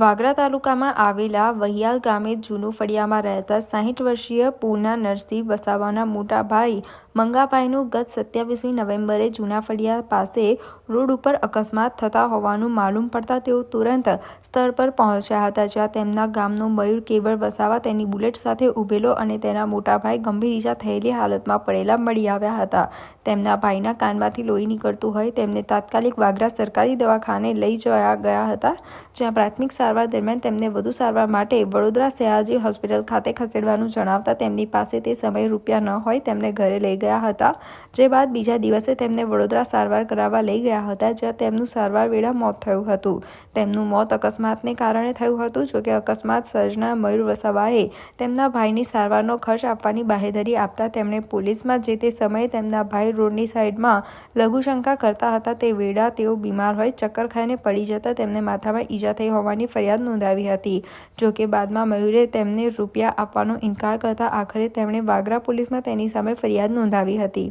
વાગરા તાલુકામાં આવેલા વહિયાલ ગામે જૂનું ફળિયામાં રહેતા સાહીઠ વર્ષીય પૂના નરસિંહ વસાવાના મોટા ભાઈ મંગાભાઈનું ગત સત્યાવીસમી નવેમ્બરે જૂના ફળિયા પાસે રોડ ઉપર અકસ્માત થતા હોવાનું માલુમ પડતા તેઓ તુરંત સ્થળ પર પહોંચ્યા હતા, જ્યાં તેમના ગામનો મયુર કેવળ વસાવા તેની બુલેટ સાથે ઊભેલો અને તેના મોટા ભાઈ ગંભીર ઈજા થયેલી હાલતમાં પડેલા મળી આવ્યા હતા. તેમના ભાઈના કાનમાંથી લોહી નીકળતું હોય તેમને તાત્કાલિક વાગરા સરકારી દવાખાને લઈ જવા ગયા હતા, જ્યાં પ્રાથમિક સારવાર દરમિયાન તેમને વધુ સારવાર માટે વડોદરા સયાજી હોસ્પિટલ ખાતે ખસેડવાનું જણાવતા તેમની પાસે તે સમયે રૂપિયા ન હોય તેમને ઘરે લઈ ગયા હતા, જે બાદ બીજા દિવસે તેમને વડોદરા સારવાર કરાવવા લઈ ગયા હતા, જ્યાં તેમનું સારવાર વેળા મોત થયું હતું. તેમનું મોત અકસ્માતને કારણે થયું હતું જોકે અકસ્માત સર્જના મયુર વસાવાએ તેમના ભાઈની સારવારનો ખર્ચ આપવાની બાહેધરી આપતા તેમણે પોલીસમાં જે તે સમયે તેમના ભાઈ રોડની સાઈડમાં લઘુશંકા કરતા હતા. તે વેળા તેઓ બીમાર હોય, ચક્કર ખાઈને પડી જતા તેમને માથામાં ઈજા થઈ હોવાની ફરિયાદ નોંધાવી હતી. જોકે બાદમાં મયુરે તેમને રૂપિયા આપવાનો ઇનકાર કરતા આખરે તેમણે વાગરા પોલીસમાં તેની સામે ફરિયાદ નોંધાવી હતી.